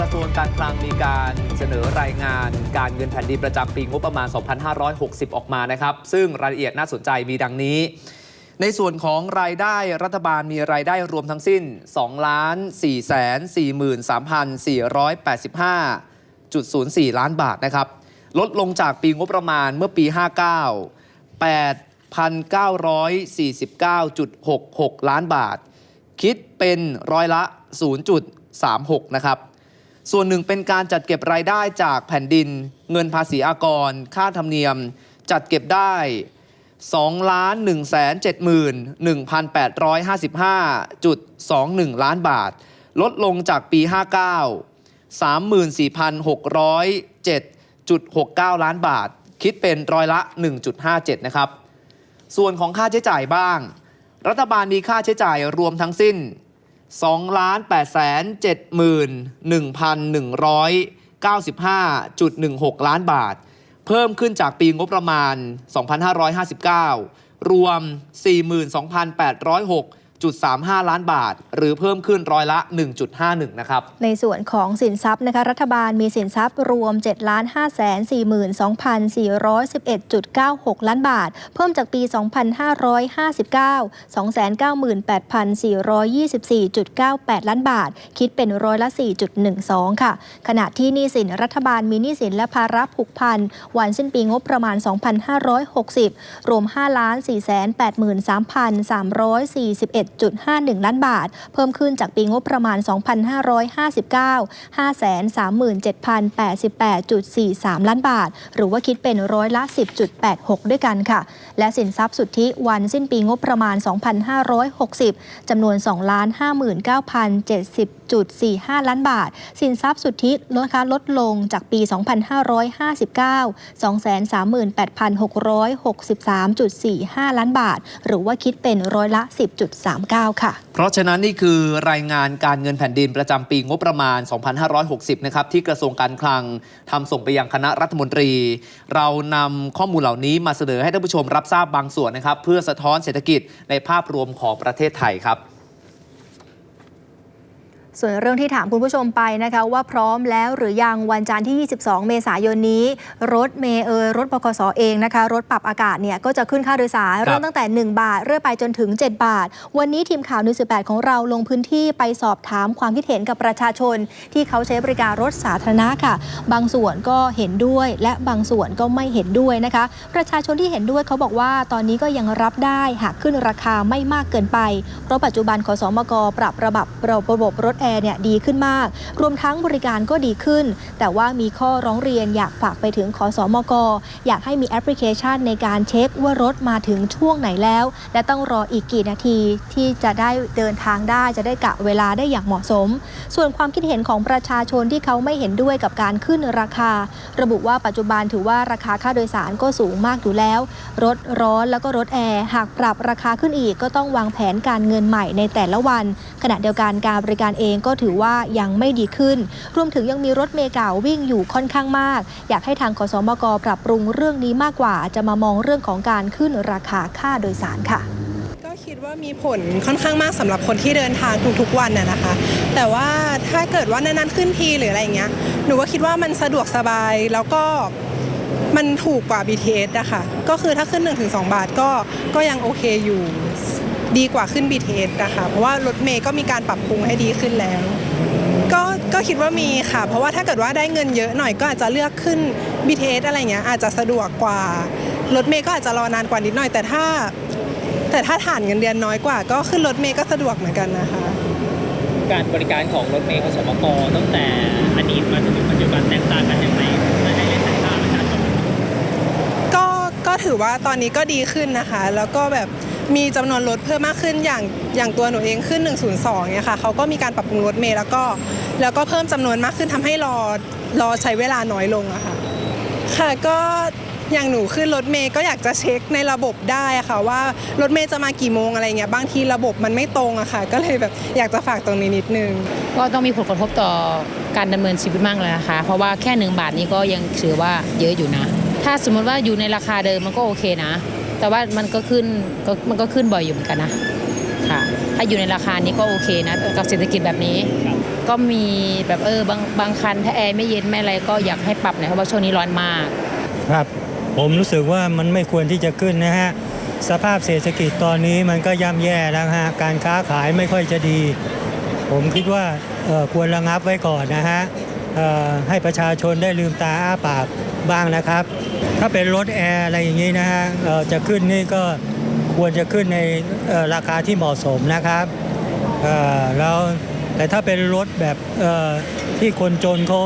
กระทรวงการคลังมีการเสนอรายงานการเงินแผ่นดินประจำปีงบประมาณ 2560 ออกมานะครับ ซึ่งรายละเอียดน่าสนใจมีดังนี้ ในส่วนของรายได้รัฐบาลมีรายได้รวมทั้งสิ้น 2 4 4 3 4 8 5 0 4 ล้านบาทนะครับ ลดลงจากปีงบประมาณเมื่อปี 59 8,949.66 ล้านบาท คิดเป็นร้อยละ 0.36 นะครับ ส่วนหนึ่งเป็นการจัดเก็บรายได้จากแผ่นดิน เงินภาษีอากร ค่าธรรมเนียม จัดเก็บได้2 1 7 1 855.21 ล้านบาท ลดลงจากปี 59 34,607.69 ล้านบาท คิดเป็นร้อยละ 1.57 นะครับ ส่วนของค่าใช้จ่ายบ้าง รัฐบาลมีค่าใช้จ่ายรวมทั้งสิ้น 2 8 7 1 1,195.16 ล้านบาท เพิ่มขึ้นจากปีงบประมาณ 2559 รวม 42,806.35 ล้านบาท หรือเพิ่มขึ้นร้อยละ 1.51 นะครับ ในส่วนของสินทรัพย์นะคะรัฐบาลมีสินทรัพย์รวม 7 5 4 2 4 1 1 9 6 ล้านบาท เพิ่มจากปี 2559 298,424.98 ล้านบาท คิดเป็นร้อยละ 4.12 ค่ะ ขณะที่หนี้สินรัฐบาลมีหนี้สินและภาระผูกพันวันสิ้นปีงบประมาณ 2,560 รวม 5 4 8 3 3 4 1 1.51 ล้านบาท เพิ่มขึ้นจากปีงบประมาณ 2,559 537,088.43 ล้านบาท หรือว่าคิดเป็นร้อยละ 10.86 ด้วยกันค่ะ และสินทรัพย์สุทธิวันสิ้นปีงบประมาณ 2,560 จำนวน2,59,070.45 ล้านบาท สินทรัพย์สุทธิลดคะลดลงจากปี 2,559 230,663.45 ล้านบาท หรือว่าคิดเป็นร้อยละ 10.3 39 ค่ะ เพราะฉะนั้นนี่คือรายงานการเงินแผ่นดินประจำปีงบประมาณ 2560 นะครับ ที่กระทรวงการคลังทำส่งไปยังคณะรัฐมนตรี เรานำข้อมูลเหล่านี้มาเสนอให้ท่านผู้ชมรับทราบบางส่วนนะครับ เพื่อสะท้อนเศรษฐกิจในภาพรวมของประเทศไทยครับ ส่วนเรื่องที่ถามคุณผู้ชมไปนะคะว่าพร้อมแล้วหรือยังวันจันทร์ที่ 22 เมษายนนี้ รถเมย์เอยรถบกสเองนะคะ รถปรับอากาศเนี่ยก็จะขึ้นค่าโดยสารเริ่มตั้งแต่ 1 บาท เรื่อยไปจนถึง 7 บาท วันนี้ทีมข่าวนิวสิแของเราลงพื้นที่ไปสอบถามความคิดเห็นกับประชาชน ที่เขาใช้บริการรถสาธารณะค่ะ บางส่วนก็เห็นด้วยและบางส่วนก็ไม่เห็นด้วยนะคะ ประชาชนที่เห็นด้วยเขาบอกว่าตอนนี้ก็ยังรับได้หากขึ้นราคาไม่มากเกินไปเพราะปัจจุบันขสมกปรับระบบระบบรถแอร์เนี่ยดีขึ้นมาก รวมทั้งบริการก็ดีขึ้น แต่ว่ามีข้อร้องเรียนอยากฝากไปถึงขอสมก อยากให้มีแอปพลิเคชันในการเช็คว่ารถมาถึงช่วงไหนแล้ว และต้องรออีกกี่นาทีที่จะได้เดินทางได้จะได้กะเวลาได้อย่างเหมาะสม ส่วนความคิดเห็นของประชาชนที่เขาไม่เห็นด้วยกับการขึ้นราคา ระบุว่าปัจจุบันถือว่าราคาค่าโดยสารก็สูงมากอยู่แล้ว รถร้อนแล้วก็รถแอร์หากปรับราคาขึ้นอีกก็ต้องวางแผนการเงินใหม่ในแต่ละวัน ขณะเดียวกันการบริการเององก็ถือว่ายังไม่ดีขึ้น รวมถึงยังมีรถเมล์เก่าวิ่งอยู่ค่อนข้างมาก อยากให้ทางขสมกปรับปรุงเรื่องนี้มากกว่า จะมามองเรื่องของการขึ้นราคาค่าโดยสารค่ะก็คิดว่ามีผลค่อนข้างมากสำหรับคนที่เดินทางทุกๆวันน่ะนะคะ แต่ว่าถ้าเกิดว่านานๆขึ้นทีหรืออะไรเงี้ยหนูก็คิดว่ามันสะดวกสบายแล้วก็มันถูกกว่า BTS อะค่ะก็คือถ้าขึ้น 1-2 บาทก็ก็ยังโอเคอยู่ ดีกว่าขึ้น BTS นะคะเพราะว่ารถเมย์ก็มีการปรับปรุงให้ดีขึ้นแล้ว ก็ก็คิดว่ามีค่ะ เพราะว่าถ้าเกิดว่าได้เงินเยอะหน่อยก็อาจจะเลือกขึ้น BTS อะไรเงี้ยอาจจะสะดวกกว่ารถเมย์ก็อาจจะรอนานกว่านิดหน่อย แต่ถ้า แต่ถ้าฐานเงินเดือนน้อยกว่า ก็ขึ้นรถเมย์ก็สะดวกเหมือนกันนะคะ การบริการของรถเมล์ขสมกตั้งแต่อดีตมาจนถึงปัจจุบันแตกต่างกันอย่างไรและให้เล่นสายตาประชาชนก็ก็ถือว่าตอนนี้ก็ดีขึ้นนะคะ แล้วก็แบบ มีจำนวนรถเพิ่มมากขึ้นอย่างอย่างตัวหนูเองขึ้น 102เนี่ยค่ะเขาก็มีการปรับปรุงรถเมล์แล้วก็แล้วก็เพิ่มจำนวนมากขึ้นทำให้รอรอใช้เวลาน้อยลงอะค่ะค่ะก็อย่างหนูขึ้นรถเมย์ก็อยากจะเช็คในระบบได้อะค่ะ ว่ารถเมย์จะมากี่โมงอะไรเงี้ยบางทีระบบมันไม่ตรงอะค่ะ ก็เลยแบบอยากจะฝากตรงนี้นิดนึง ก็ต้องมีผลกระทบต่อการดำเนินชีวิตมากเลยนะคะ เพราะว่าแค่หนึ่งบาทนี้ก็ยังถือว่าเยอะอยู่นะ ถ้าสมมติว่าอยู่ในราคาเดิมมันก็โอเคนะ แต่ว่ามันก็ขึ้นก็มันก็ขึ้นบ่อยอยู่เหมือนกันนะค่ะถ้าอยู่ในราคานี้ก็โอเคนะกับเศรษฐกิจแบบนี้ครับก็มีแบบเออบางบางคันถ้าแอร์ไม่เย็นไม่อะไรก็อยากให้ปรับหน่อยเพราะว่าช่วงนี้ร้อนมาก ครับ ผมรู้สึกว่ามันไม่ควรที่จะขึ้นนะฮะสภาพเศรษฐกิจตอนนี้มันก็ย่ำแย่แล้วฮะการค้าขายไม่ค่อยจะดี ผมคิดว่าเอ่อควรระงับไว้ก่อนนะฮะเอ่อ ให้ประชาชนได้ลืมตาอ้าปากบ้างนะครับ ถ้าเป็นรถแอร์อะไรอย่างนี้นะฮะจะขึ้นนี่ก็ควรจะขึ้นในราคาที่เหมาะสมนะครับแล้วแต่ถ้าเป็นรถแบบที่คนจนเขา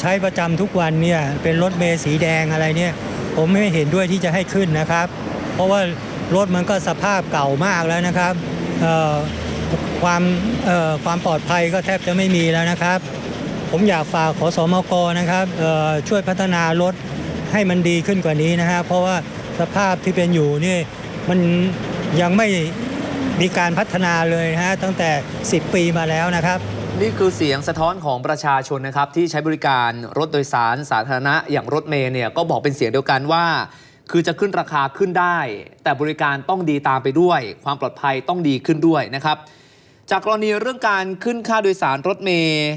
ใช้ประจำทุกวันเนี่ยเป็นรถเมล์สีแดงอะไรเนี่ยผมไม่เห็นด้วยที่จะให้ขึ้นนะครับ เพราะว่ารถมันก็สภาพเก่ามากแล้วนะครับความความปลอดภัยก็แทบจะไม่มีแล้วนะครับ ผมอยากฝากขอสมกนะครับช่วยพัฒนารถให้มันดีขึ้นกว่านี้นะฮะเพราะว่าสภาพที่เป็นอยู่นี่มันยังไม่มีการพัฒนาเลยนะฮะตั้งแต่ 10 ปีมาแล้วนะครับ นี่คือเสียงสะท้อนของประชาชนนะครับ ที่ใช้บริการรถโดยสารสาธารณะอย่างรถเมล์เนี่ยก็บอกเป็นเสียงเดียวกันว่า คือจะขึ้นราคาขึ้นได้ แต่บริการต้องดีตามไปด้วย ความปลอดภัยต้องดีขึ้นด้วยนะครับ จากกรณีเรื่องการขึ้นค่าโดยสารรถเมย์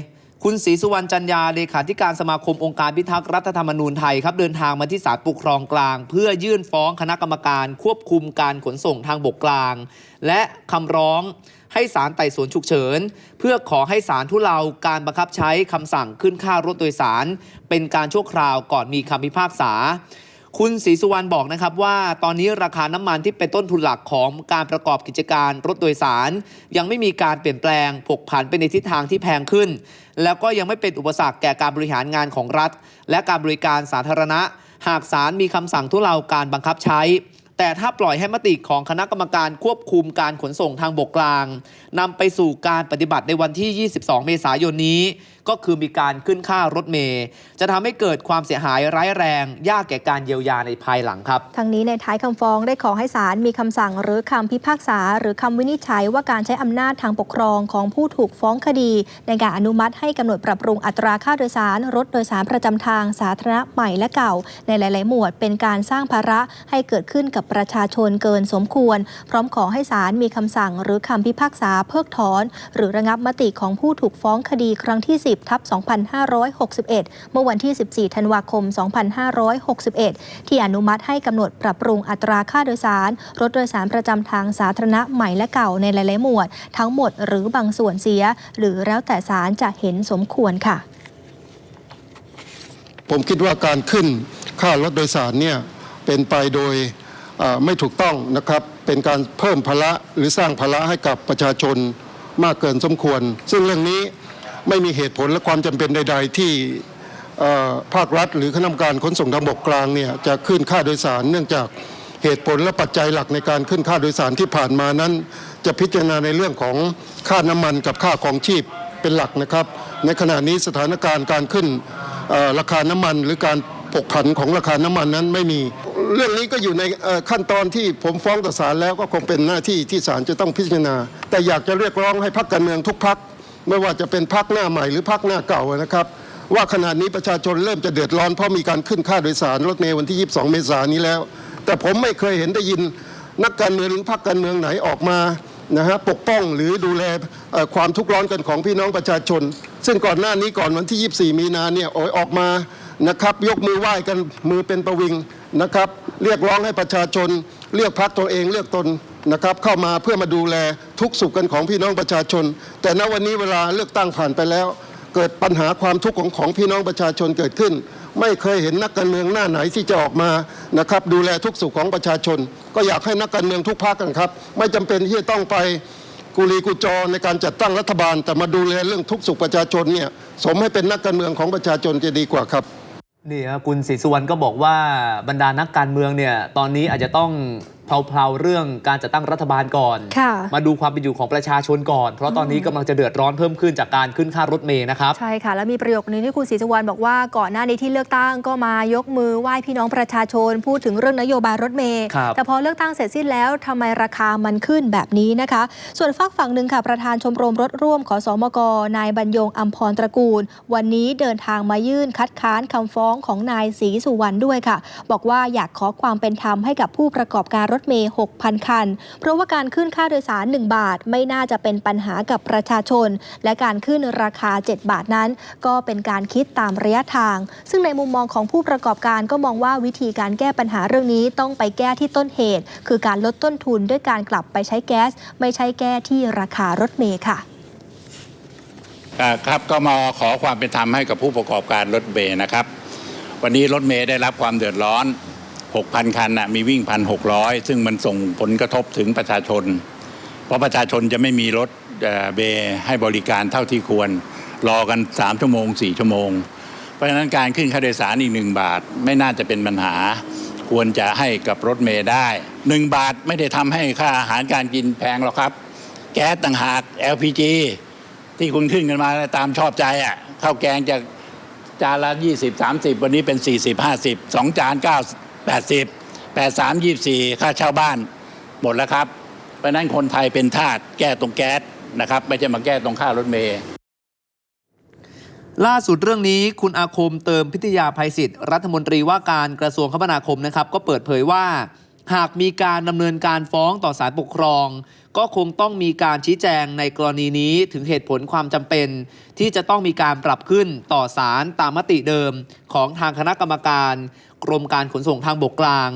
คุณศรีสุวรรณจันยาเลขาธิการสมาคมองค์การพิทักษ์รัฐธรรมนูญไทยครับเดินทางมาที่ศาลปกครองกลาง เพื่อยื่นฟ้องคณะกรรมการควบคุมการขนส่งทางบกกลาง และคำร้องให้ศาลไต่สวนฉุกเฉิน เพื่อขอให้ศาลทุเลาการบังคับใช้คำสั่งขึ้นค่ารถโดยสาร เป็นการชั่วคราวก่อนมีคำพิพากษา คุณศรีสุวรรณบอกนะครับว่าตอนนี้ราคาน้ำมันที่เป็นต้นทุนหลักของการประกอบกิจการรถโดยสาร ยังไม่มีการเปลี่ยนแปลงผกผันไปในทิศทางที่แพงขึ้น แล้วก็ยังไม่เป็นอุปสรรคแก่การบริหารงานของรัฐ และการบริการสาธารณะ หากศาลมีคำสั่งทุเลาการบังคับใช้ แต่ถ้าปล่อยให้มติของคณะกรรมการควบคุมการขนส่งทางบกกลางนำไปสู่การปฏิบัติในวันที่ 22 เมษายนนี้ ก็คือมีการขึ้นค่ารถเมย์จะทำให้เกิดความเสียหายร้ายแรง ยากแก่การเยียวยาในภายหลังครับทางนี้ในท้ายคำฟ้องได้ขอให้ศาลมีคำสั่งหรือคำพิพากษา หรือคำวินิจฉัยว่าการใช้อำนาจทางปกครองของผู้ถูกฟ้องคดี ในการอนุมัติให้กำหนดปรับปรุงอัตราค่าโดยสาร รถโดยสารประจำทางสาธารณะใหม่และเก่า ในหลาย ๆ หมวดเป็นการสร้างภาระให้เกิดขึ้นกับประชาชนเกินสมควร พร้อมขอให้ศาลมีคำสั่งหรือคำพิพากษาเพิกถอน หรือระงับมติของผู้ถูกฟ้องคดีครั้งที่10 10ทับ2561 เมื่อวันที่ 14 ธันวาคม 2561 ที่อนุมัติให้กำหนดปรับปรุงอัตราค่าโดยสาร รถโดยสารประจำทางสาธารณะใหม่และเก่าในหลายๆหมวด ทั้งหมดหรือบางส่วนเสีย หรือแล้วแต่ศาลจะเห็นสมควรค่ะ ผมคิดว่าการขึ้นค่ารถโดยสารเนี่ยเป็นไปโดยไม่ถูกต้องนะครับ เป็นการเพิ่มภาระหรือสร้างภาระให้กับประชาชนมากเกินสมควร ซึ่งเรื่องนี้ ไม่มีเหตุผลและความจำเป็นใด ๆ ที่ภาครัฐ หรือคณะกรรมการขนส่งทางบกกลางเนี่ยจะขึ้นค่าโดยสาร เนื่องจากเหตุผลและปัจจัยหลักในการขึ้นค่าโดยสารที่ผ่านมานั้น จะพิจารณาในเรื่องของค่าน้ำมันกับค่าของชีพเป็นหลักนะครับ ในขณะนี้สถานการณ์การขึ้นราคาน้ำมันหรือการผกผันของราคาน้ำมันนั้นไม่มี เรื่องนี้ก็อยู่ในขั้นตอนที่ผมฟ้องต่อศาลแล้วก็คงเป็นหน้าที่ที่ศาลจะต้องพิจารณา แต่อยากจะเรียกร้องให้พักการเมืองทุกพัก ไม่ว่าจะเป็นพักหน้าใหม่หรือพักหน้าเก่านะครับ ว่าขณะนี้ประชาชนเริ่มจะเดือดร้อนเพราะมีการขึ้นค่าโดยสารรถเมล์วันที่ 22 เมษายนนี้แล้ว แต่ผมไม่เคยเห็นได้ยินนักการเมืองหรือพักการเมืองไหนออกมานะฮะปกป้องหรือดูแลความทุกข์ร้อนกันของพี่น้องประชาชน ซึ่งก่อนหน้านี้ก่อนวันที่ 24 มีนาเนี่ยโอยออกมานะครับยกมือไหว้กันมือเป็นประวิงนะครับ เรียกร้องให้ประชาชน เลือกพักตัวเองเลือกตน นะครับเข้ามาเพื่อมาดูแลทุกสุขกันของพี่น้องประชาชน แต่ณวันนี้เวลาเลือกตั้งผ่านไปแล้ว เกิดปัญหาความทุกข์ของของพี่น้องประชาชนเกิดขึ้น ไม่เคยเห็นนักการเมืองหน้าไหนที่จะออกมานะครับดูแลทุกสุขของประชาชน ก็อยากให้นักการเมืองทุกภาคกันครับ ไม่จำเป็นที่จะต้องไปกุลีกุจอในการจัดตั้งรัฐบาล แต่มาดูแลเรื่องทุกสุขประชาชนเนี่ยสมให้เป็นนักการเมืองของประชาชนจะดีกว่าครับนี่ครับคุณศรีสุวรรณก็บอกว่าบรรดานักการเมืองเนี่ยตอนนี้อาจจะต้อง เพลาๆเรื่องการจัดตั้งรัฐบาลก่อน ค่ะมาดูความเป็นอยู่ของประชาชนก่อน เพราะตอนนี้กำลังจะเดือดร้อนเพิ่มขึ้นจากการขึ้นค่ารถเมย์นะครับ ใช่ค่ะ แล้วมีประโยคนึงที่คุณศรีสุวรรณบอกว่าก่อนหน้านี้ที่เลือกตั้งก็มายกมือไหว้พี่น้องประชาชน พูดถึงเรื่องนโยบายรถเมย์ครับ แต่พอเลือกตั้งเสร็จสิ้นแล้วทำไมราคามันขึ้นแบบนี้นะคะ ส่วนฝากฝั่งหนึ่งค่ะ ประธานชมรมรถร่วมขอสมกนายบรรยงอัมพรตระกูล วันนี้เดินทางมายื่นคัดค้านคำฟ้องของนายศรีสุวรรณด้วยค่ะ บอกว่าอยากขอความเป็นธรรมให้กับผู้ประกอบการรถเมย์ 6,000 คัน เพราะว่าการขึ้นค่าโดยสาร 1 บาทไม่น่าจะเป็นปัญหากับประชาชน และการขึ้นราคา 7 บาทนั้น ก็เป็นการคิดตามระยะทาง ซึ่งในมุมมองของผู้ประกอบการก็มองว่าวิธีการแก้ปัญหาเรื่องนี้ต้องไปแก้ที่ต้นเหตุ คือการลดต้นทุนด้วยการกลับไปใช้แก๊ส ไม่ใช่แก้ที่ราคารถเมย์ค่ะครับก็มาขอความเป็นธรรมให้กับผู้ประกอบการรถเมย์นะครับ วันนี้รถเมย์ได้รับความเดือดร้อน 6,000 คันนะมีวิ่ง 1,600 ซึ่งมันส่งผลกระทบถึงประชาชน เพราะประชาชนจะไม่มีรถเบย์ให้บริการเท่าที่ควร รอกัน 3 ชั่วโมง 4 ชั่วโมง เพราะฉะนั้นการขึ้นค่าโดยสารอีก 1 บาทไม่น่าจะเป็นปัญหา ควรจะให้กับรถเมย์ได้ 1 บาทไม่ได้ทำให้ค่าอาหารการกินแพงหรอกครับ แก๊สต่างหาก LPG ที่คุณขึ้นกันมาตามชอบใจอะข้าวแกงจากจานละ 20 30 วันนี้เป็น 40 50 2 จาน 9 80 83 24 ค่าเช่าบ้านหมดแล้วครับ เพราะนั้นคนไทยเป็นทาสแก้ตรงแก๊สนะครับ ไม่ใช่มาแก้ตรงค่ารถเมย์ล่าสุดเรื่องนี้คุณอาคมเติมพิทยาภัยศิษย์รัฐมนตรีว่าการกระทรวงคมนาคมนะครับ ก็เปิดเผยว่า หากมีการดำเนินการฟ้องต่อศาลปกครอง ก็คงต้องมีการชี้แจงในกรณีนี้ถึงเหตุผลความจำเป็น ที่จะต้องมีการปรับขึ้นต่อศาลตามมติเดิมของทางคณะกรรมการ กรมการขนส่งทางบกกลาง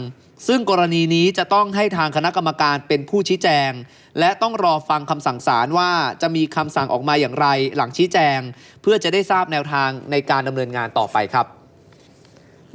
ซึ่งกรณีนี้จะต้องให้ทางคณะกรรมการเป็นผู้ชี้แจง และต้องรอฟังคำสั่งศาลว่าจะมีคำสั่งออกมาอย่างไรหลังชี้แจง เพื่อจะได้ทราบแนวทางในการดำเนินงานต่อไปครับ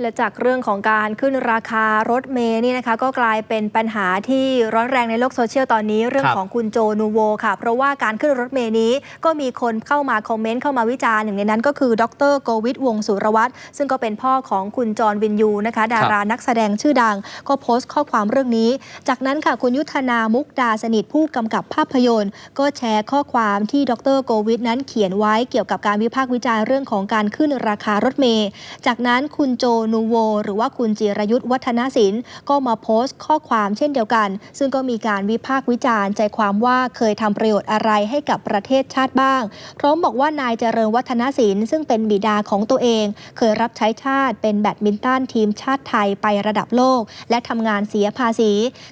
และจากเรื่องของการขึ้นราคารถเมย์นี่นะคะ ก็กลายเป็นปัญหาที่ร้อนแรงในโลกโซเชียลตอนนี้ เรื่องครับของคุณโจนูโวค่ะ เพราะว่าการขึ้นรถเมย์นี้ก็มีคนเข้ามาคอมเมนต์เข้ามาวิจารณ์หนึ่งในนั้นก็คือ ดรโกวิทวงศ์สุรวัตรซึ่งก็เป็นพ่อของคุณจรวินยูนะคะ ดารานักแสดงชื่อดัง ก็โพสต์ข้อความเรื่องนี้ จากนั้นค่ะคุณยุทธนามุกดาสนิทผู้กำกับภาพยนตร์ ก็แชร์ข้อความที่ดรโกวิทนั้นเขียนไว้เกี่ยวกับการวิพากษ์วิจารณ์เรื่องของการขึ้นราคารถเมย์จากนั้นคุณโจนูโว หรือว่าคุณจิรยุทธ์วัฒนศิลป์ก็มาโพสต์ข้อความเช่นเดียวกัน ซึ่งก็มีการวิพากษ์วิจารณ์ใจความว่าเคยทำประโยชน์อะไรให้กับประเทศชาติบ้าง พร้อมบอกว่านายเจริญวัฒนศิลป์ซึ่งเป็นบิดาของตัวเอง เคยรับใช้ชาติเป็นแบดมินตันทีมชาติไทยไประดับโลก และทำงานเสียภาษี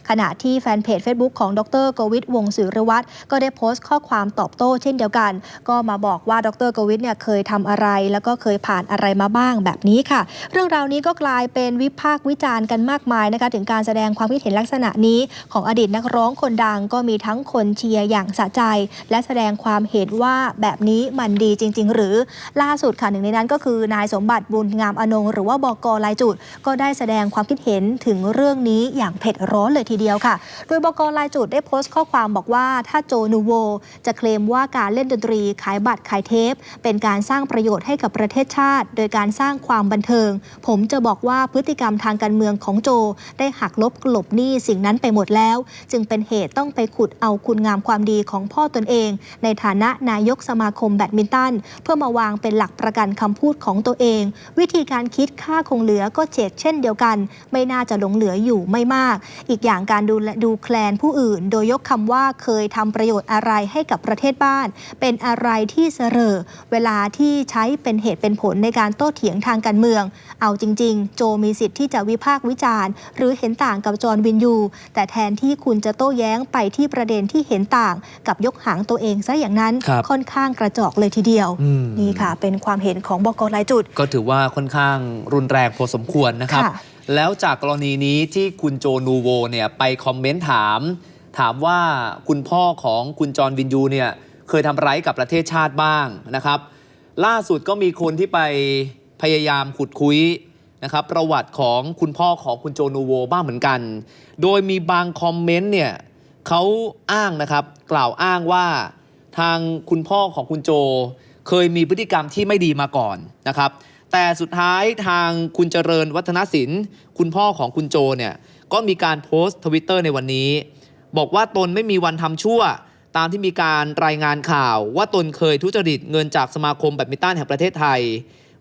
ขณะที่แฟนเพจ Facebook ของดรกวิทวงศ์สุรวัตรก็ได้โพสต์ข้อความตอบโต้เช่นเดียวกัน ก็มาบอกว่าดรกวิทเนี่ยเคยทำอะไร แล้วก็เคยผ่านอะไรมาบ้างแบบนี้ค่ะ เรื่องราวนี้ก็กลายเป็นวิพากษ์วิจารณ์กันมากมายนะคะถึงการแสดงความคิดเห็นลักษณะนี้ ของอดีตนักร้องคนดังก็มีทั้งคนเชียร์อย่างสะใจ และแสดงความเห็นว่าแบบนี้มันดีจริง ๆ หรือล่าสุดค่ะหนึ่งในนั้นก็คือนายสมบัติบุญงามอนงหรือว่าบกลายจุด ก็ได้แสดงความคิดเห็นถึงเรื่องนี้อย่างเผ็ดร้อนเลยทีเดียวค่ะ โดยบกลายจุดได้โพสต์ข้อความบอกว่าถ้าโจนูโวจะเคลมว่าการเล่นดนตรีขายบัตรขายเทป เป็นการสร้างประโยชน์ให้กับประเทศชาติ โดยการสร้างความบันเทิงผมจะบอกว่าพฤติกรรมทางการเมืองของโจ ได้หักลบกลบหนี้สิ่งนั้นไปหมดแล้ว จึงเป็นเหตุต้องไปขุดเอาคุณงามความดีของพ่อตนเอง ในฐานะนายกสมาคมแบดมินตัน เพื่อมาวางเป็นหลักประกันคำพูดของตัวเอง วิธีการคิดค่าคงเหลือก็เฉกเช่นเดียวกัน ไม่น่าจะหลงเหลืออยู่ไม่มาก อีกอย่างการดูแลดูแคลนผู้อื่น โดยยกคำว่าเคยทำประโยชน์อะไรให้กับประเทศบ้าน เป็นอะไรที่เสรอเวลาที่ใช้เป็นเหตุเป็นผลในการโต้เถียงทางการเมือง เอาจริง ๆ โจมีสิทธิ์ที่จะวิพากษ์วิจารณ์ หรือเห็นต่างกับจอห์นวินยู แต่แทนที่คุณจะโต้แย้งไปที่ประเด็นที่เห็นต่างกับยกหางตัวเองซะอย่างนั้นครับค่อนข้างกระจอกเลยทีเดียว อืม นี่ค่ะ เป็นความเห็นของบกรายจุด ก็ถือว่าค่อนข้างรุนแรงพอสมควรนะครับ ค่ะ แล้วจากกรณีนี้ที่คุณโจนูโวเนี่ยไปคอมเมนต์ถาม ถามว่าคุณพ่อของคุณจอห์นวินยูเนี่ยเคยทำร้ายกับประเทศชาติบ้างนะครับ ล่าสุดก็มีคนที่ไปพยายามขุดคุย นะครับประวัติของคุณพ่อของคุณโจนูโวบ้างเหมือนกัน โดยมีบางคอมเมนต์เนี่ยเขาอ้างนะครับกล่าวอ้างว่าทางคุณพ่อของคุณโจเคยมีพฤติกรรมที่ไม่ดีมาก่อนนะครับ แต่สุดท้ายทางคุณเจริญวัฒนศิลป์ คุณพ่อของคุณโจเนี่ยก็มีการโพสต์ทวิตเตอร์ในวันนี้ บอกว่าตนไม่มีวันทำชั่ว ตามที่มีการรายงานข่าว ว่าตนเคยทุจริตเงินจากสมาคมแบดมินตันแห่งประเทศไทย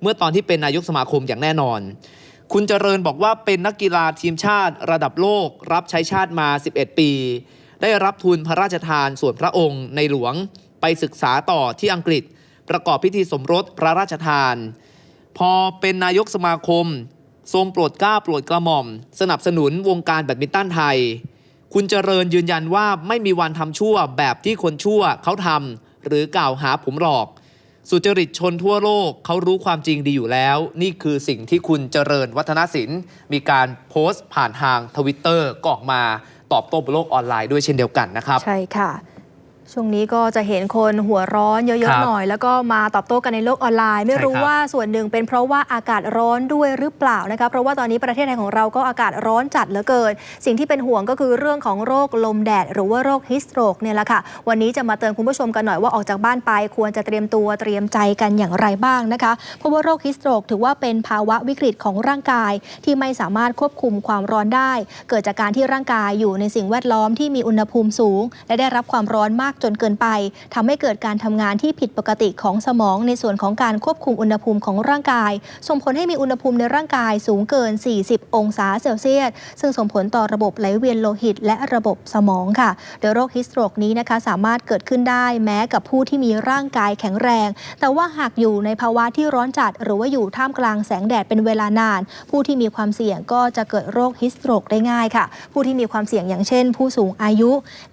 เมื่อตอนที่เป็นนายกสมาคมอย่างแน่นอน คุณเจริญบอกว่าเป็นนักกีฬาทีมชาติระดับโลก รับใช้ชาติมา 11 ปี ได้รับทุนพระราชทานส่วนพระองค์ในหลวงไปศึกษาต่อที่อังกฤษ ประกอบพิธีสมรสพระราชทาน พอเป็นนายกสมาคม ทรงโปรดกล้าโปรดกระหม่อม สนับสนุนวงการแบดมินตันไทย คุณเจริญยืนยันว่าไม่มีวันทำชั่วแบบที่คนชั่วเขาทำหรือกล่าวหาผมหรอก สุจริตชนทั่วโลกเขารู้ความจริงดีอยู่แล้ว นี่คือสิ่งที่คุณเจริญวัฒนศิลป์ มีการโพสต์ผ่านทางทวิตเตอร์ก็ออกมาตอบโต้บนโลกออนไลน์ด้วยเช่นเดียวกันนะครับ ใช่ค่ะ ช่วงนี้ก็จะเห็นคนหัวร้อนเยคอะรับๆหน่อย แล้วก็มาตอบโต้กันในโลกออนไลน์ ไม่ใช่รู้ครับว่าส่วนหนึ่งเป็นเพราะว่าอากาศร้อนด้วยหรือเปล่านะคะเพราะว่าตอนนี้ประเทศไทยของเราก็อากาศร้อนจัดเหลือเกิน สิ่งที่เป็นห่วงก็คือเรื่องของโรคลมแดด หรือว่าโรคฮิสโตรกเนี่ยแหละค่ะ วันนี้จะมาเตือนคุณผู้ชมกันหน่อยว่าออกจากบ้านไปควรจะเตรียมตัวเตรียมใจกันอย่างไรบ้างนะคะ เพราะว่าโรคฮิสโตรกถือว่าเป็นภาวะวิกฤตของร่างกาย ที่ไม่สามารถควบคุมความร้อนได้ เกิดจากการที่ร่างกายอยู่ในสิ่งแวดล้อมที่มีอุณหภูมิสูง และได้รับความร้อนมากจนเกินไปทำให้เกิดการทำงานที่ผิดปกติของสมองในส่วนของการควบคุมอุณหภูมิของร่างกาย ส่งผลให้มีอุณหภูมิในร่างกายสูงเกิน 40 องศาเซลเซียส ซึ่งส่งผลต่อระบบไหลเวียนโลหิต และระบบสมองค่ะ โดยโรคฮิสโตรกนี้นะคะสามารถเกิดขึ้นได้แม้กับผู้ที่มีร่างกายแข็งแรง แต่ว่าหากอยู่ในภาวะที่ร้อนจัด หรือว่าอยู่ท่ามกลางแสงแดดเป็นเวลานาน ผู้ที่มีความเสี่ยงก็จะเกิดโรคฮิสโตรกได้ง่ายค่ะ ผู้ที่มีความเสี่ยงอย่างเช่น ผู้สูงอายุ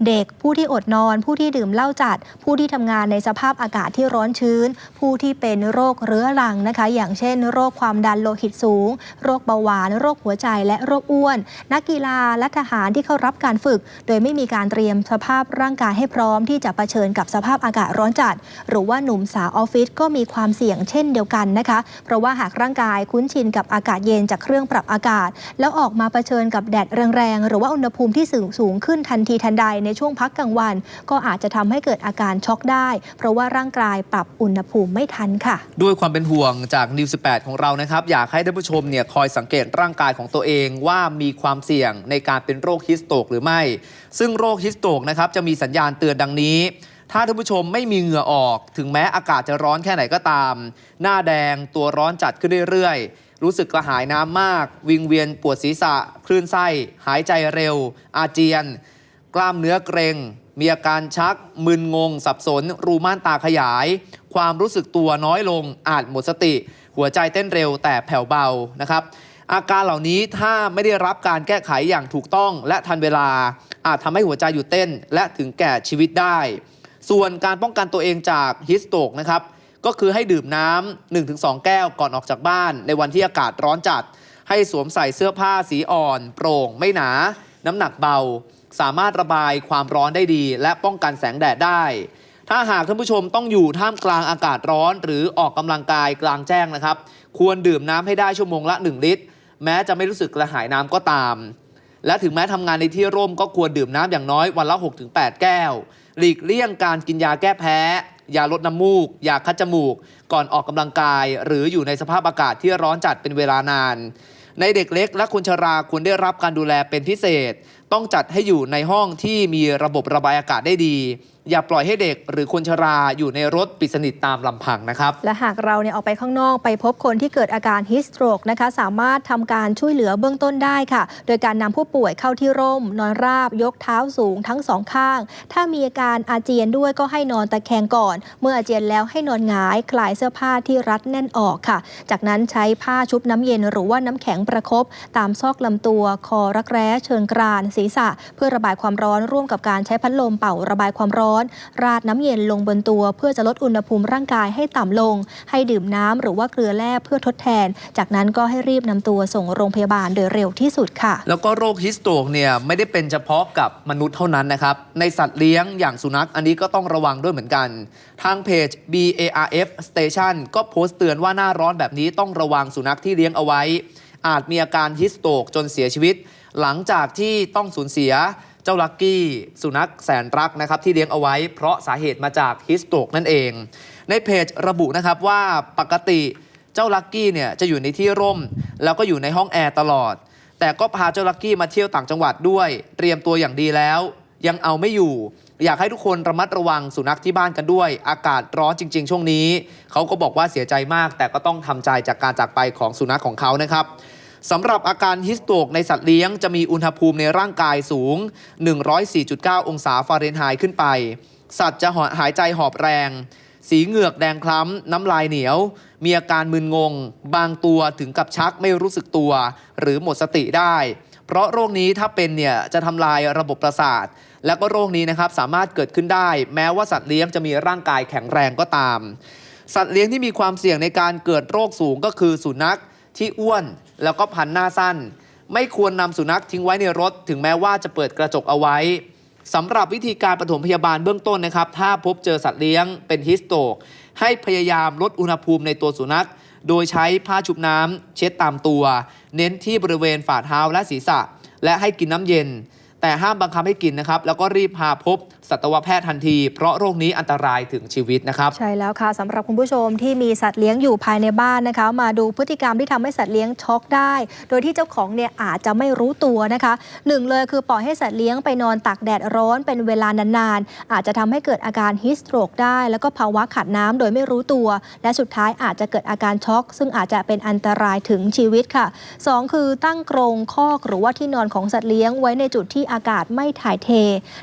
เด็กผู้ที่อดนอน ผู้ที่ดื่มเหล้าจัด ผู้ที่ทำงานในสภาพอากาศที่ร้อนชื้น ผู้ที่เป็นโรคเรื้อรังนะคะ อย่างเช่น โรคความดันโลหิตสูง โรคเบาหวาน โรคหัวใจและโรคอ้วน นักกีฬาและทหารที่เข้ารับการฝึก โดยไม่มีการเตรียมสภาพร่างกายให้พร้อมที่จะเผชิญกับสภาพอากาศร้อนจัด หรือว่าหนุ่มสาวออฟฟิศก็มีความเสี่ยงเช่นเดียวกันนะคะ เพราะว่าหากร่างกายคุ้นชินกับอากาศเย็นจากเครื่องปรับอากาศ แล้วออกมาเผชิญกับแดดแรงๆหรือว่าอุณหภูมิที่สูงสูงขึ้นทันทีทันใดในช่วงพักกลางวัน ก็อาจจะทำให้เกิดอาการช็อกได้ เพราะว่าร่างกายปรับอุณหภูมิไม่ทันค่ะ ด้วยความเป็นห่วงจากนิว18 ของเรานะครับ อยากให้ท่านผู้ชมเนี่ยคอยสังเกตร่างกายของตัวเองว่ามีความเสี่ยงในการเป็นโรคฮิสโตกหรือไม่ ซึ่งโรคฮิสโตกนะครับจะมีสัญญาณเตือนดังนี้ถ้าท่านผู้ชมไม่มีเหงื่อออก ถึงแม้อากาศจะร้อนแค่ไหนก็ตาม หน้าแดงตัวร้อนจัดขึ้นเรื่อยๆ รู้สึกกระหายน้ำมาก วิงเวียนปวดศีรษะ คลื่นไส้ หายใจเร็ว อาเจียน กล้ามเนื้อเกร็ง มีอาการชัก มึนงง สับสน รูม่านตาขยาย ความรู้สึกตัวน้อยลง อาจหมดสติ หัวใจเต้นเร็วแต่แผ่วเบานะครับ อาการเหล่านี้ถ้าไม่ได้รับการแก้ไขอย่างถูกต้องและทันเวลา อาจทำให้หัวใจหยุดเต้น และถึงแก่ชีวิตได้ ส่วนการป้องกันตัวเองจากฮิสโตกนะครับ ก็คือให้ดื่มน้ำ1-2 แก้วก่อนออกจากบ้าน ในวันที่อากาศร้อนจัด ให้สวมใส่เสื้อผ้าสีอ่อน โปร่ง ไม่หนา น้ำหนักเบา สามารถระบายความร้อนได้ดี และป้องกันแสงแดดได้ ถ้าหากท่านผู้ชมต้องอยู่ท่ามกลางอากาศร้อน หรือออกกำลังกายกลางแจ้งนะครับ ควรดื่มน้ำให้ได้ชั่วโมงละ 1 ลิตร แม้จะไม่รู้สึกกระหายน้ำก็ตาม และถึงแม้ทำงานในที่ร่มก็ควรดื่มน้ำอย่างน้อยวันละ 6-8 แก้ว หลีกเลี่ยงการกินยาแก้แพ้ยาลดน้ำมูก ยาคัดจมูก ก่อนออกกำลังกาย หรืออยู่ในสภาพอากาศที่ร้อนจัดเป็นเวลานาน ในเด็กเล็กและคนชราควรได้รับการดูแลเป็นพิเศษ ต้องจัดให้อยู่ในห้องที่มีระบบระบายอากาศได้ดี อย่าปล่อยให้เด็กหรือคนชราอยู่ในรถปิดสนิทตามลำพังนะครับ และหากเราเนี่ยออกไปข้างนอกไปพบคนที่เกิดอาการฮิสโตรกนะคะ สามารถทำการช่วยเหลือเบื้องต้นได้ค่ะ โดยการนำผู้ป่วยเข้าที่ร่ม นอนราบ ยกเท้าสูงทั้งสองข้าง ถ้ามีอาการอาเจียนด้วยก็ให้นอนตะแคงก่อน เมื่ออาเจียนแล้วให้นอนหงาย คลายเสื้อผ้าที่รัดแน่นออกค่ะ จากนั้นใช้ผ้าชุบน้ำเย็นหรือว่าน้ำแข็งประคบ ตามซอกลำตัว คอรักแร้ เชิงกราน ศีรษะ เพื่อระบายความร้อนร่วมกับการใช้พัดลมเป่าระบายความร้อนราดน้ำเย็นลงบนตัว เพื่อจะลดอุณหภูมิร่างกายให้ต่ำลง ให้ดื่มน้ำหรือว่าเกลือแร่เพื่อทดแทน จากนั้นก็ให้รีบนำตัวส่งโรงพยาบาลโดยเร็วที่สุดค่ะ แล้วก็โรคฮิสโตรกเนี่ยไม่ได้เป็นเฉพาะกับมนุษย์เท่านั้นนะครับ ในสัตว์เลี้ยงอย่างสุนัขอันนี้ก็ต้องระวังด้วยเหมือนกัน ทางเพจ BARF Station ก็โพสต์เตือนว่าหน้าร้อนแบบนี้ต้องระวังสุนัขที่เลี้ยงเอาไว้ อาจมีอาการฮิสโตรกจนเสียชีวิต หลังจากที่ต้องสูญเสีย เจ้าลักกี้สุนัขแสนรักนะครับที่เลี้ยงเอาไว้ เพราะสาเหตุมาจากฮิสโตรกนั่นเอง ในเพจระบุนะครับว่าปกติเจ้าลักกี้เนี่ยจะอยู่ในที่ร่ม แล้วก็อยู่ในห้องแอร์ตลอด แต่ก็พาเจ้าลักกี้มาเที่ยวต่างจังหวัดด้วย เตรียมตัวอย่างดีแล้ว ยังเอาไม่อยู่ อยากให้ทุกคนระมัดระวังสุนัขที่บ้านกันด้วย อากาศร้อนจริง ๆ ช่วงนี้เขาก็บอกว่าเสียใจมาก แต่ก็ต้องทำใจจากการจากไปของสุนัขของเขานะครับ สำหรับอาการฮิสโตกในสัตว์เลี้ยงจะมีอุณหภูมิในร่างกายสูง 104.9 องศาฟาเรนไฮต์ขึ้นไป สัตว์จะหอหายใจหอบแรง สีเหงือกแดงคล้ำ น้ำลายเหนียว มีอาการมึนงง บางตัวถึงกับชักไม่รู้สึกตัว หรือหมดสติได้ เพราะโรคนี้ถ้าเป็นเนี่ยจะทำลายระบบประสาท แล้วก็โรคนี้นะครับสามารถเกิดขึ้นได้ แม้ว่าสัตว์เลี้ยงจะมีร่างกายแข็งแรงก็ตาม สัตว์เลี้ยงที่มีความเสี่ยงในการเกิดโรคสูงก็คือสุนัข ที่อ้วนแล้วก็พันหน้าสั้น ไม่ควรนำสุนัขทิ้งไว้ในรถ ถึงแม้ว่าจะเปิดกระจกเอาไว้สำหรับวิธีการปฐมพยาบาลเบื้องต้นนะครับ ถ้าพบเจอสัตว์เลี้ยงเป็นฮิสโตก ให้พยายามลดอุณหภูมิในตัวสุนัข โดยใช้ผ้าชุบน้ำเช็ดตามตัว เน้นที่บริเวณฝ่าเท้าและศีรษะ และให้กินน้ำเย็น แต่ห้ามบังคับให้กินนะครับ แล้วก็รีบพาพบสัตวแพทย์ทันที เพราะโรคนี้อันตรายถึงชีวิตนะครับ ใช่แล้วค่ะสำหรับคุณผู้ชมที่มีสัตว์เลี้ยงอยู่ภายในบ้านนะคะ มาดูพฤติกรรมที่ทำให้สัตว์เลี้ยงช็อกได้ โดยที่เจ้าของเนี่ยอาจจะไม่รู้ตัวนะคะหนึ่งเลยคือปล่อยให้สัตว์เลี้ยงไปนอนตากแดดร้อนเป็นเวลานานๆอาจจะทำให้เกิดอาการฮิสโตรกได้ แล้วก็ภาวะขาดน้ำโดยไม่รู้ตัว และสุดท้ายอาจจะเกิดอาการช็อก ซึ่งอาจจะเป็นอันตรายถึงชีวิตค่ะสองคือตั้งกรงคอกหรือว่าที่นอนของสัตว์เลี้ยงไว้ในจุดที่อากาศไม่ถ่ายเท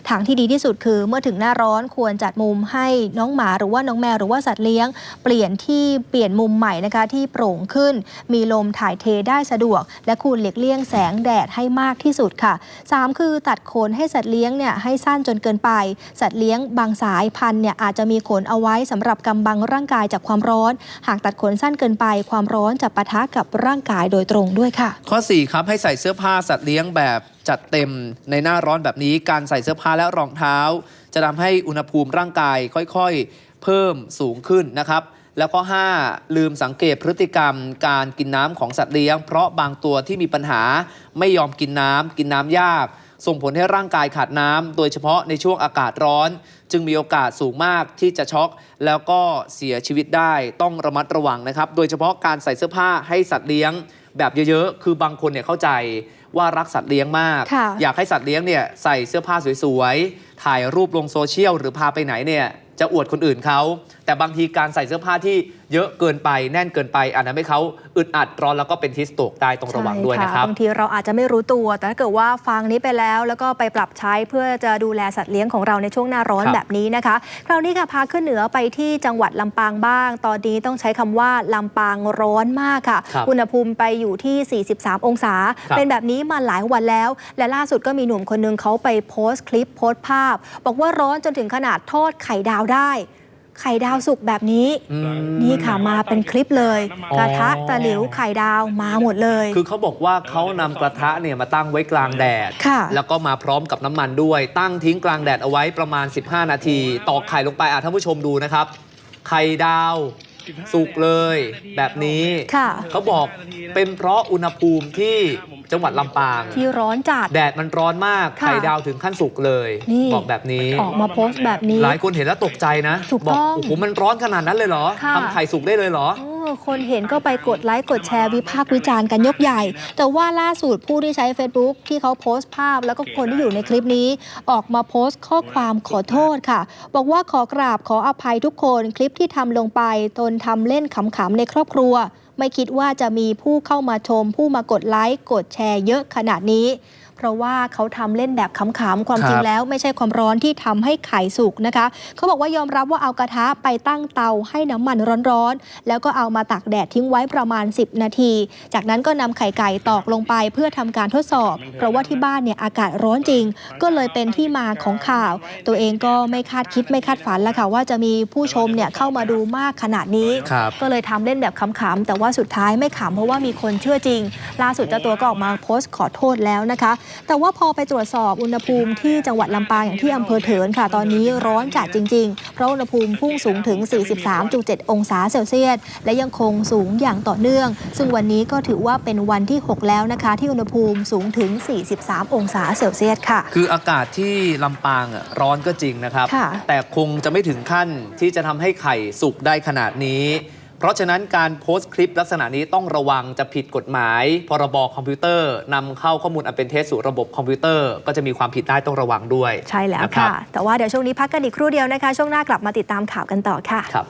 ทางที่ดีที่สุดคือ เมื่อถึงหน้าร้อนควรจัดมุมให้น้องหมาหรือว่าน้องแมวหรือว่าสัตว์เลี้ยง เปลี่ยนที่เปลี่ยนมุมใหม่นะคะที่โปร่งขึ้น มีลมถ่ายเทได้สะดวก และควรหลีกเลี่ยงแสงแดดให้มากที่สุดค่ะ 3 คือตัดขนให้สัตว์เลี้ยงเนี่ยให้สั้นจนเกินไป สัตว์เลี้ยงบางสายพันธุ์เนี่ยอาจจะมีขนเอาไว้สำหรับกำบังร่างกายจากความร้อน หากตัดขนสั้นเกินไป ความร้อนจะปะทะกับร่างกายโดยตรงด้วยค่ะ ข้อ 4 ครับให้ใส่เสื้อผ้าสัตว์เลี้ยงแบบ จัดเต็มในหน้าร้อนแบบนี้การใส่เสื้อผ้าและรองเท้า จะทำให้อุณหภูมิร่างกายค่อยๆ เพิ่มสูงขึ้นนะครับ แล้วก็ 5 ลืมสังเกตพฤติกรรม การกินน้ำของสัตว์เลี้ยง เพราะบางตัวที่มีปัญหาไม่ยอมกินน้ำกินน้ำยาก ส่งผลให้ร่างกายขาดน้ำโดยเฉพาะในช่วงอากาศร้อน จึงมีโอกาสสูงมากที่จะช็อก แล้วก็เสียชีวิตได้ต้องระมัดระวังนะครับ โดยเฉพาะการใส่เสื้อผ้าให้สัตว์เลี้ยงแบบเยอะๆ คือบางคนเนี่ยเข้าใจ ว่ารักสัตว์เลี้ยงมากค่ะอยากให้สัตว์เลี้ยงเนี่ยใส่เสื้อผ้าสวยๆ ถ่ายรูปลงโซเชียลหรือพาไปไหนเนี่ยจะอวดคนอื่นเขาแต่บางทีการใส่เสื้อผ้าที่เยอะเกินไปแน่นเกินไปอาจทำให้เขาอึดอัดร้อนแล้วก็เป็นฮิสโตกได้ต้องระวังด้วยนะครับบางทีเราอาจจะไม่รู้ตัว แต่ถ้าเกิดว่าฟังนี้ไปแล้ว แล้วก็ไปปรับใช้เพื่อจะดูแลสัตว์เลี้ยงของเราในช่วงหน้าร้อนครับแบบนี้นะคะคราวนี้ค่ะพาขึ้นเหนือไปที่จังหวัดลำปางบ้าง ตอนนี้ต้องใช้คำว่าลำปางร้อนมากค่ะครับอุณหภูมิไปอยู่ที่ 43 องศาครับเป็นแบบนี้มาหลายวันแล้ว และล่าสุดก็มีหนุ่มคนนึงเขาไปโพสต์คลิปโพสต์ภาพ บอกว่าร้อนจนถึงขนาดทอดไข่ดาวได้ ไข่ดาวสุกแบบนี้ อืม นี่ค่ะมาเป็นคลิปเลยอ๋อกระทะตะหลิวไข่ดาวมาหมดเลย คือเขาบอกว่าเขานำกระทะเนี่ยมาตั้งไว้กลางแดด ค่ะ แล้วก็มาพร้อมกับน้ำมันด้วย ตั้งทิ้งกลางแดดเอาไว้ประมาณ 15 นาที ตอกไข่ลงไปอะท่านผู้ชมดูนะครับ ไข่ดาว สุกเลยแบบนี้ค่ะ เขาบอกเป็นเพราะอุณหภูมิที่จังหวัดลำปาง ที่ร้อนจัด แดดมันร้อนมากค่ะไข่ดาวถึงขั้นสุกเลยนี่ บอกแบบนี้ ออกมาโพสต์แบบนี้ หลายคนเห็นแล้วตกใจนะ ถูกบอกต้องโอ้โหมันร้อนขนาดนั้นเลยเหรอค่ะ ทำไข่สุกได้เลยเหรอเออ คนเห็นก็ไปกดไลค์กดแชร์วิพากษ์วิจารณ์กันยกใหญ่ แต่ว่าล่าสุดผู้ที่ใช้ Facebook ที่เขาโพสต์ภาพ แล้วก็คนที่อยู่ในคลิปนี้ ออกมาโพสต์ข้อความขอโทษค่ะ บอกว่าขอกราบขออภัยทุกคนคลิปที่ทำลงไปตนทำเล่นขำๆในครอบครัว ไม่คิดว่าจะมีผู้เข้ามาชม ผู้มากดไลค์กดแชร์เยอะขนาดนี้ ราะว่าเขาทำเล่นแบบขำๆความจริคงรับแล้วไม่ใช่ความร้อนที่ทำให้ไข่สุกนะคะ เขาบอกว่ายอมรับว่าเอากระทะไปตั้งเตาให้น้ำมันร้อนๆ แล้วก็เอามาตากแดดทิ้งไว้ประมาณ 10 นาที จากนั้นก็นำไข่ไก่ตอกลงไปเพื่อทำการทดสอบ เพราะว่าที่บ้านเนี่ยอากาศร้อนจริง ก็เลยเป็นที่มาของข่าว ตัวเองก็ไม่คาดคิดไม่คาดฝันแล้วค่ะว่าจะมีผู้ชมเนี่ยเข้ามาดูมากขนาดนี้ครับก็เลยทำเล่นแบบขำๆแต่ว่าสุดท้ายไม่ขำเพราะว่ามีคนเชื่อจริง ล่าสุดเจ้าตัวก็ออกมาโพสต์ขอโทษแล้วนะคะแต่ว่าพอไปตรวจสอบอุณหภูมิที่จังหวัดลำปางอย่างที่อำเภอเถินค่ะตอนนี้ร้อนจัดจริง ๆ เพราะอุณหภูมิพุ่งสูงถึง 43.7 องศาเซลเซียส และยังคงสูงอย่างต่อเนื่อง ซึ่งวันนี้ก็ถือว่าเป็นวันที่ 6 แล้วนะคะ ที่อุณหภูมิสูงถึง 43 องศาเซลเซียสค่ะ คืออากาศที่ลำปางอะร้อนก็จริงนะครับค่ะแต่คงจะไม่ถึงขั้นที่จะทำให้ไข่สุกได้ขนาดนี้เพ ราะฉะนั้นการโพสต์คลิปลักษณะนี้ต้องระวังจะผิดกฎหมาย พรบคอมพิวเตอร์นำเข้าข้อมูลอันเป็นเท็จสู่ระบบคอมพิวเตอร์ ก็จะมีความผิดได้ต้องระวังด้วย ใช่แล้วนรับค่ะ แต่ว่าเดี๋ยวช่วงนี้พักกันอีกครู่เดียวนะคะ ช่วงหน้ากลับมาติดตามข่าวกันต่อค่ะครับ